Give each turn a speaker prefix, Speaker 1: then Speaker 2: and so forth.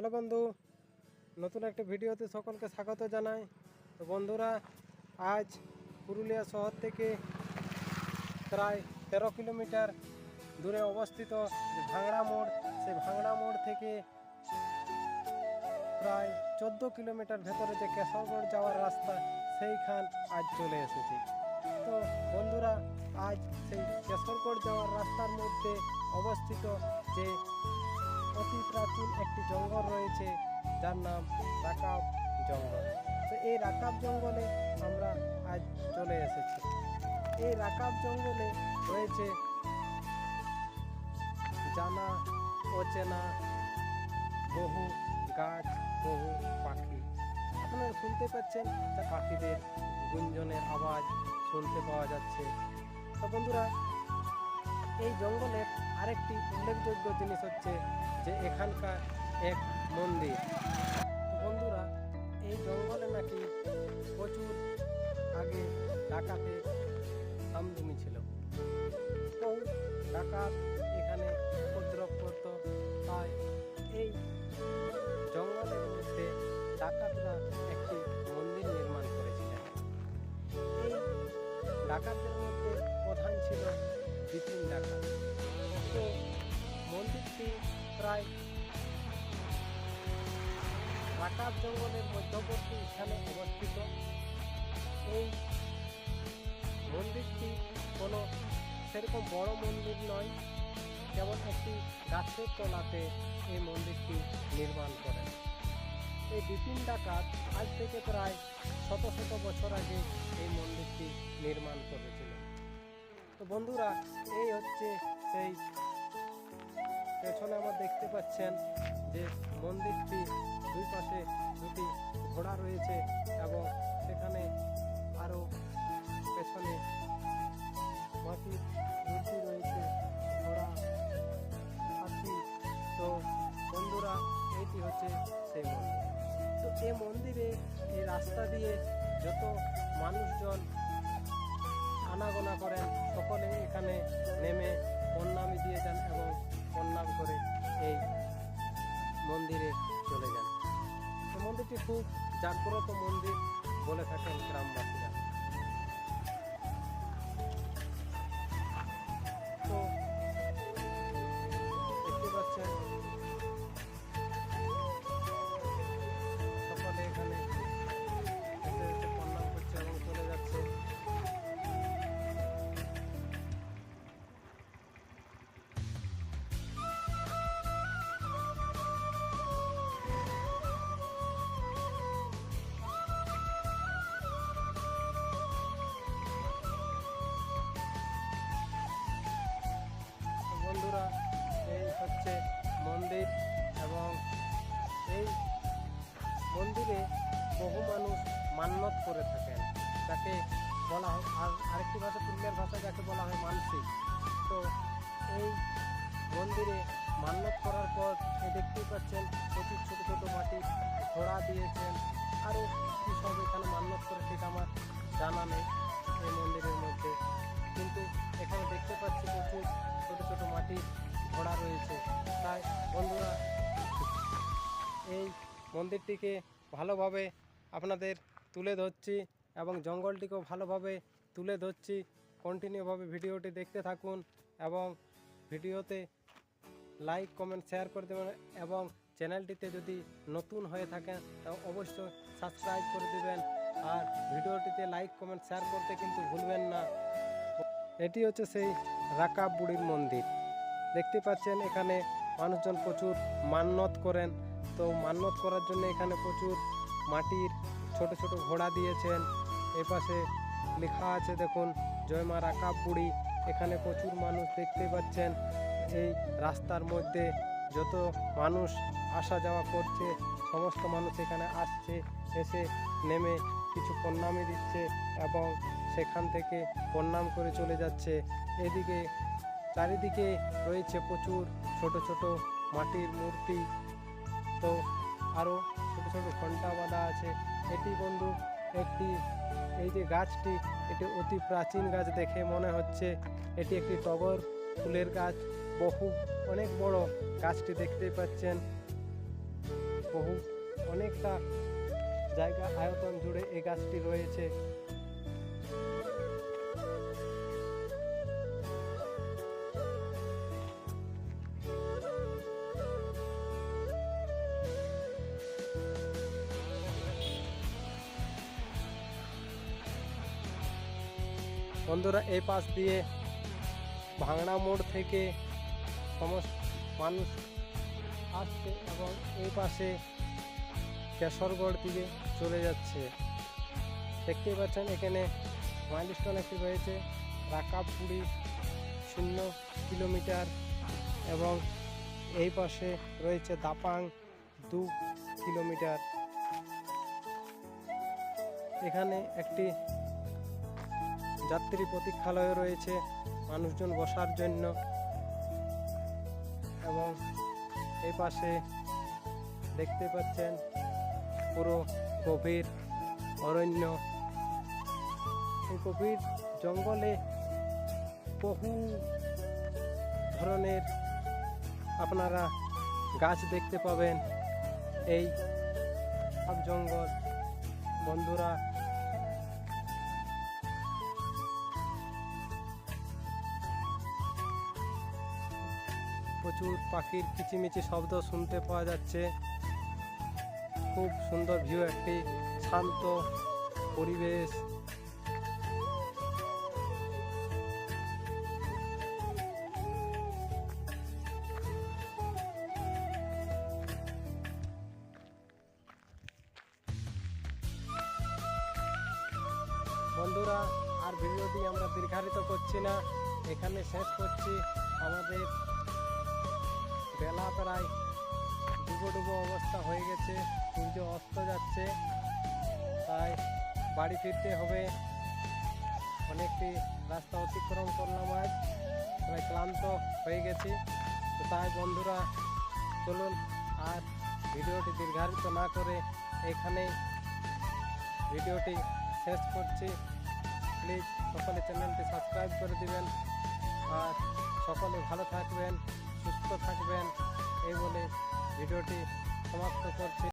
Speaker 1: Hello বন্ধু, নতুন একটা ভিডিওতে সকলকে স্বাগত জানাই। তো বন্ধুরা, আজ পুরুলিয়া শহর থেকে প্রায় তেরো কিলোমিটার দূরে অবস্থিত যে ভাংড়া মোড়, সেই ভাংড়া মোড় থেকে প্রায় চোদ্দ কিলোমিটার ভেতরে যে কেশরগড় যাওয়ার রাস্তা, সেইখান আজ চলে এসেছি। তো বন্ধুরা, আজ সেই কেশরগড় যাওয়ার রাস্তার মধ্যে অবস্থিত যে অতি প্রাচীন একটি জঙ্গল রয়েছে, যার নাম রাকাব জঙ্গল। তো এই রাকাব জঙ্গলে আমরা আজ চলে এসেছি। এই রাকাব জঙ্গলে রয়েছে জানা, অচেনা, বহু গাছ, বহু পাখি। আপনারা শুনতে পাচ্ছেন যে পাখিদের গুঞ্জনের আওয়াজ শুনতে পাওয়া যাচ্ছে। তো বন্ধুরা এই জঙ্গলের আরেকটি উল্লেখযোগ্য জিনিস হচ্ছে যে এখানকার এক মন্দির। বন্ধুরা, এই জঙ্গলে নাকি প্রচুর আগে ডাকাতে আমদুমি ছিল। তো ডাকাত এখানে উপদ্রব করত। তাই এই জঙ্গলের মধ্যে ডাকাতরা একটি মন্দির নির্মাণ করেছিলেন। এই ডাকাতদের মধ্যে প্রধান ছিল বিপিন ডাকাত তো মন্দিরটি প্রায় রাকাব জঙ্গলের মধ্যবর্তী স্থানে অবস্থিত। এই মন্দিরটি কোনো সেরকম বড় মন্দির নয়, যেমন একটি গাছের তলাতে এই মন্দিরটি নির্মাণ করেন। এই বিপিন ডাকাত আজ থেকে প্রায় শত শত বছর আগে এই মন্দিরটি নির্মাণ করেছিল তো বন্ধুরা, এই হচ্ছে সেই পেছনে আমার দেখতে পাচ্ছেন যে মন্দিরটি দুই পাশে দুটি ঘোড়া রয়েছে এবং সেখানে আরও পেছনে মাটির মূর্তি রয়েছে, ঘোড়া, হাতি। তো বন্ধুরা, এইটি হচ্ছে সেই মন্দির। তো এই মন্দিরে এই রাস্তা দিয়ে যত মানুষজন আনাগোনা করেন সকলে এখানে নেমে প্রণাম দিয়ে যান এবং প্রণাম করে এই মন্দিরে চলে যান। মন্দিরটি খুব জাগ্রত মন্দির বলে থাকেন গ্রামবাসীরা। মন্দিরে বহু মানুষ মান্যত করে থাকেন, যাকে বলা হয় আর আরেকটি ভাষা পুরুলিয়ার ভাষা যাকে বলা হয় মানসিক। তো এই মন্দিরে মান্যত করার পর দেখতেই পাচ্ছেন প্রচুর ছোটো ছোটো মাটির ঘোড়া দিয়েছেন। আরও কী সব এখানে মান্যত করে ঠিক আমার জানা নেই এই মন্দিরের মধ্যে। কিন্তু এখানে দেখতে পাচ্ছি প্রচুর ছোটো ছোটো মাটির ঘোড়া রয়েছে। তাই বন্ধুরা, এই মন্দিরটিকে ভালোভাবে আপনাদের তুলে ধরছি এবং জঙ্গলটিকেও ভালোভাবে তুলে ধরছি। কন্টিনিউভাবে ভিডিওটি দেখতে থাকুন এবং ভিডিওতে লাইক কমেন্ট শেয়ার করে দেবেন এবং চ্যানেলটিতে যদি নতুন হয়ে থাকেন তা অবশ্যই সাবস্ক্রাইব করে দেবেন। আর ভিডিওটিতে লাইক কমেন্ট শেয়ার করতে কিন্তু ভুলবেন না। এটি হচ্ছে সেই রাকাব বুড়ির মন্দির। দেখতে পাচ্ছেন এখানে মানুষজন প্রচুর মান্যত করেন। তো মান্যত করার জন্য এখানে প্রচুর মাটির ছোট ছোট ঘোড়া দিয়েছেন। এপাশে লেখা আছে, দেখুন, জয় মা রাকাব বুড়ি এখানে প্রচুর মানুষ দেখতে পাচ্ছেন। এই রাস্তার মধ্যে যত মানুষ আসা যাওয়া করছে, সমস্ত মানুষ এখানে আসছে, এসে নেমে কিছু প্রণামী দিচ্ছে এবং সেখান থেকে প্রণাম করে চলে যাচ্ছে। এদিকে চারিদিকে রয়েছে প্রচুর ছোট ছোট মাটির মূর্তি। তো আরও ছোট ছোট ঘণ্টা বাঁধা আছে। এটি বন্ধু একটি, এই যে গাছটি, এটি অতি প্রাচীন গাছ দেখে মনে হচ্ছে। এটি একটি টগর ফুলের গাছ। বহু, অনেক বড় গাছটি দেখতে পাচ্ছেন। বহু, অনেকটা জায়গা আয়তন জুড়ে এই গাছটি রয়েছে। বন্ধুরা, এই পাশ দিয়ে ভাঙড়া মোড় থেকে সমস্ত মানুষ আসছে এবং এই পাশে কেশরগড় দিকে চলে যাচ্ছে। দেখতেই পাচ্ছেন, এখানে মাইলস্টোন একটি রয়েছে, রাকাবপুরি শূন্য কিলোমিটার এবং এই পাশে রয়েছে দাপাং দু কিলোমিটার। এখানে একটি যাত্রী প্রতীক্ষালয় রয়েছে, মানুষজন বসার জন্য। এবং এই পাশে দেখতে পাচ্ছেন পুরো গভীর অরণ্য। এই গভীর জঙ্গলে বহু ধরনের আপনারা গাছ দেখতে পাবেন। এই সব জঙ্গল, বন্ধুরা প্রচুর পাখির কিচিমিচি শব্দ শুনতে পাওয়া যাচ্ছে। খুব সুন্দর ভিউ একটি শান্ত পরিবেশ। বন্ধুরা, আর ভিডিওটি আমরা দীর্ঘায়িত করছি না। এখানে শেষ করছি। আমাদের বেলা প্রায় ডুবো ডুবো অবস্থা হয়ে গেছে, সূর্য অস্ত যাচ্ছে, তাই বাড়ি ফিরতে হবে। অনেকটি রাস্তা অতিক্রম করলাম আজ, প্রায় ক্লান্ত হয়ে গেছি। তো তাই বন্ধুরা, চলুন আর ভিডিওটি দীর্ঘায়িত না করে এখানেই ভিডিওটি শেষ করছি। প্লিজ সকলে চ্যানেলটি সাবস্ক্রাইব করে দিবেন। আর সকলে ভালো থাকবেন। সুস্থ থাকবেন। এই বলে ভিডিওটি সমাপ্ত করছি।